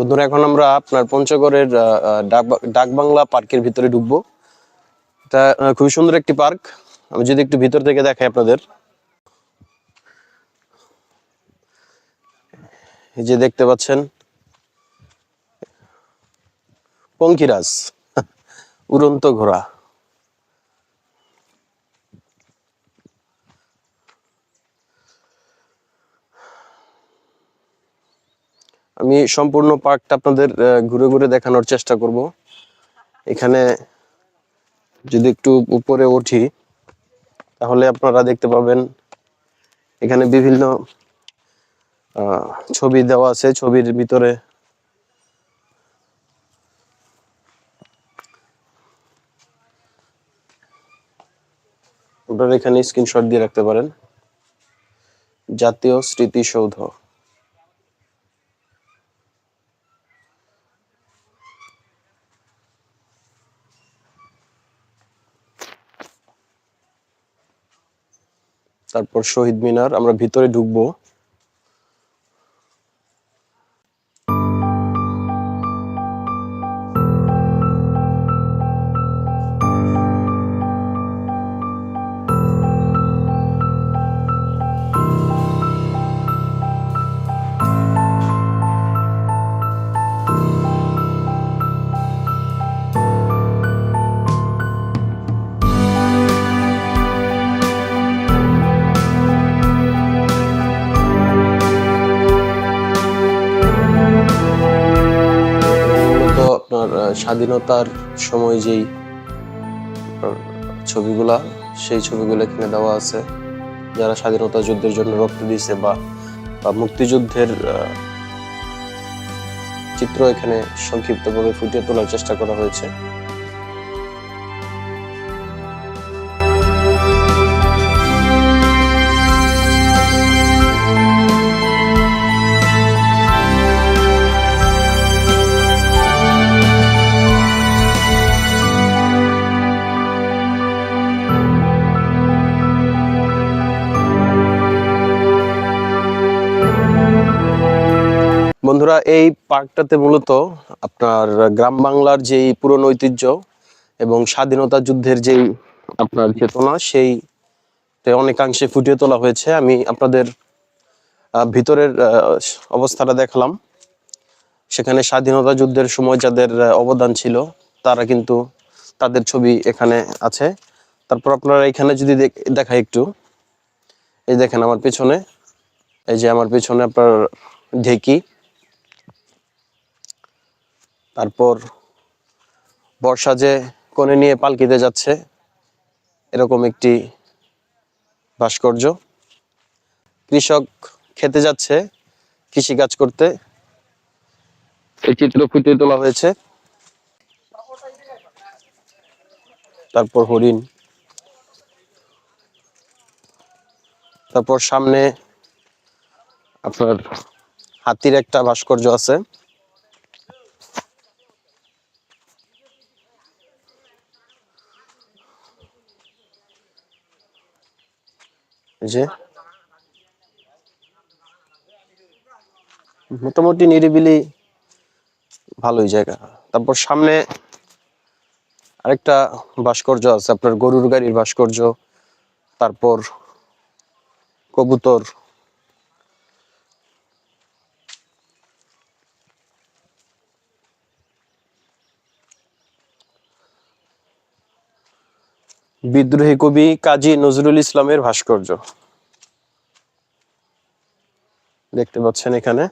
বন্ধুরা, এখন আমরা আপনার পঞ্চগড়ের ডাক- বাংলা পার্কের ভিতরে ঢুকবো। এটা খুবই সুন্দর একটি পার্ক। আমি যদি একটু ভিতর থেকে দেখাই আপনাদের। এই যে দেখতে পাচ্ছেন, পঙ্কিরাজ, উড়ন্ত ঘোড়া। আমি সম্পূর্ণ পার্কটা আপনাদের ঘুরে ঘুরে দেখানোর চেষ্টা করব। এখানে যদি একটু উপরে উঠি, তাহলে আপনারা দেখতে পাবেন এখানে বিভিন্ন ছবি দেওয়া আছে, ছবির ভিতরে। ওটার এখানে স্ক্রিনশট দিয়ে রাখতে পারেন। জাতীয় স্মৃতিসৌধ। তারপর শহীদ মিনার আমরা ভিতরে ঢুকবো। আপনার স্বাধীনতার সময় যেই ছবিগুলা, সেই ছবিগুলো এখানে দেওয়া আছে। যারা স্বাধীনতা যুদ্ধের জন্য রক্ত দিয়েছে বা মুক্তিযুদ্ধের চিত্র এখানে সংক্ষিপ্তভাবে ফুটিয়ে তোলার চেষ্টা করা হয়েছে। বন্ধুরা, এই পার্কটাতে মূলত আপনার গ্রাম বাংলার যেই পুরনো ঐতিহ্য এবং স্বাধীনতা যুদ্ধের যেই আপনার চেতনা সেই অনেকাংশে ফুটিয়ে তোলা হয়েছে। আমি আপনাদের ভিতরের অবস্থাটা দেখলাম। সেখানে স্বাধীনতা যুদ্ধের সময় যাদের অবদান ছিল, তারা কিন্তু তাদের ছবি এখানে আছে। তারপর আপনারা এখানে যদি দেখ- একটু। এই দেখেন আমার পেছনে, এই যে আমার পেছনে আপনার ঢেকি। তারপর বর্ষা যে কোণে নিয়ে পালকিতে যাচ্ছে, এরকম একটি ভাস্কর্য। কৃষক খেতে যাচ্ছে কৃষি কাজ করতে। এই চিত্র ফুটিয়ে তোলা হয়েছে। তারপর হরিণ। তারপর সামনে আপনার হাতির একটা ভাস্কর্য আছে। যে মোটামুটি নিরিবিলি ভালোই জায়গা। তারপর সামনে আরেকটা ভাস্কর্য আছে, আপনার গরুর গাড়ির ভাস্কর্য, তারপর কবুতর বিদ্রোহী কবি কাজী নজরুল ইসলামের ভাস্কর্য। দেখতে পাচ্ছেন এখানে।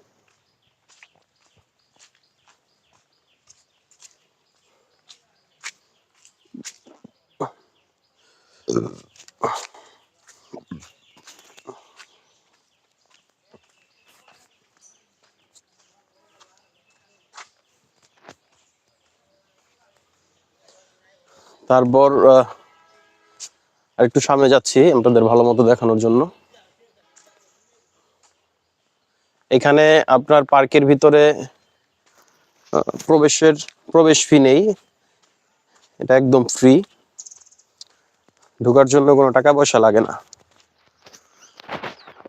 তারপর আহ, আরেকটু সামনে যাচ্ছি আপনাদের ভালো মতো দেখানোর জন্য। এখানে আপনার পার্কের ভিতরে প্রবেশের প্রবেশ ফি নেই। এটা একদম ফ্রি ঢোকার জন্য কোনো টাকা পয়সা লাগে না।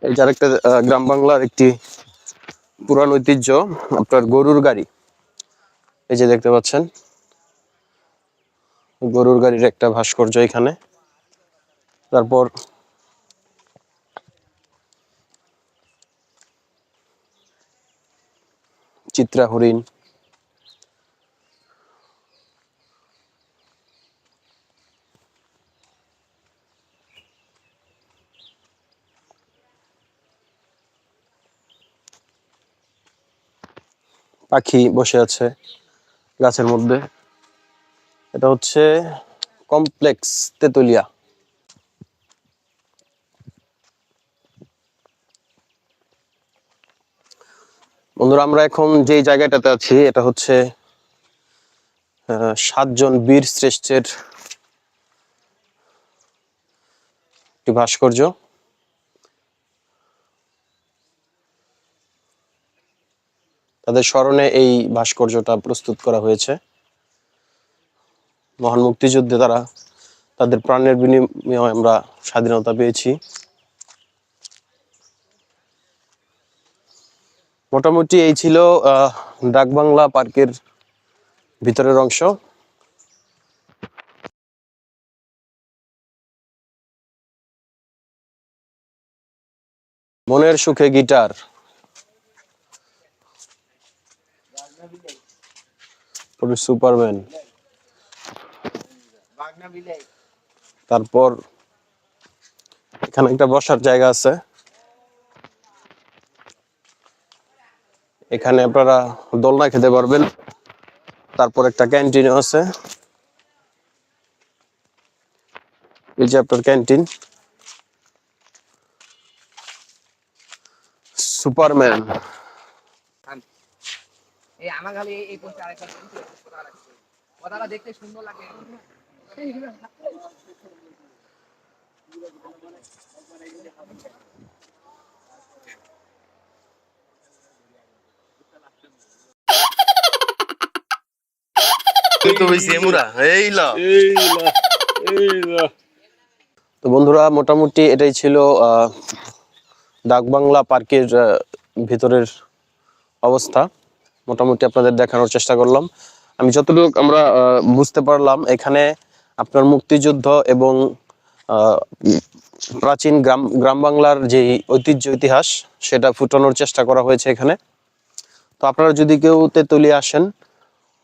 এই যার একটা গ্রাম বাংলার একটি পুরান ঐতিহ্য আপনার গরুর গাড়ি। এই যে দেখতে পাচ্ছেন গরুর গাড়ির একটা ভাস্কর্য এখানে। তারপর চিত্রা হরিণ। পাখি বসে আছে গাছের মধ্যে। এটা হচ্ছে কমপ্লেক্স তেতুলিয়া। বন্ধুরা, আমরা এখন যে জায়গাটাতে আছি, এটা হচ্ছে সাতজন বীর শ্রেষ্ঠের একটি ভাস্কর্য। তাদের স্মরণে এই ভাস্কর্যটা প্রস্তুত করা হয়েছে। মহান মুক্তিযুদ্ধে তারা তাদের প্রাণের বিনিময়ে আমরা স্বাধীনতা পেয়েছি। মোটামুটি এই ছিল ডাকবাংলা পার্কের ভিতরের অংশ। মনের সুখে গিটার। সুপারম্যান। তারপর এখানে একটা বসার জায়গা আছে। এখানে আপনারা দোলনা খেতে পারবেন। তারপর একটা ক্যান্টিনও আছে। এই যে আপনার ক্যান্টিন। সুপারম্যান। এই আমার খালি তো বন্ধুরা, মোটামুটি এটাই ছিল ডাকবাংলা পার্কের ভিতরের অবস্থা। মোটামুটি আপনাদের দেখানোর চেষ্টা করলাম। আমি যতটুকু আমরা বুঝতে পারলাম, এখানে আপনার মুক্তিযুদ্ধ এবং প্রাচীন গ্রাম গ্রাম বাংলার যে ঐতিহ্য, ইতিহাস, সেটা ফুটানোর চেষ্টা করা হয়েছে এখানে। তো আপনারা যদি কেউ তেতুলিয়া আসেন,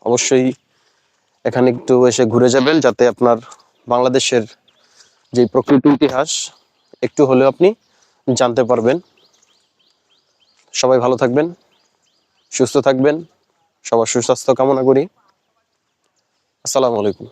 অবশ্যই এখানে একটু এসে ঘুরে যাবেন যাতে আপনার বাংলাদেশের যে প্রকৃতি ইতিহাস, একটু হলেও আপনি জানতে পারবেন। সবাই ভালো থাকবেন, সুস্থ থাকবেন, সবার সুস্বাস্থ্য কামনা করি। আসসালামু আলাইকুম।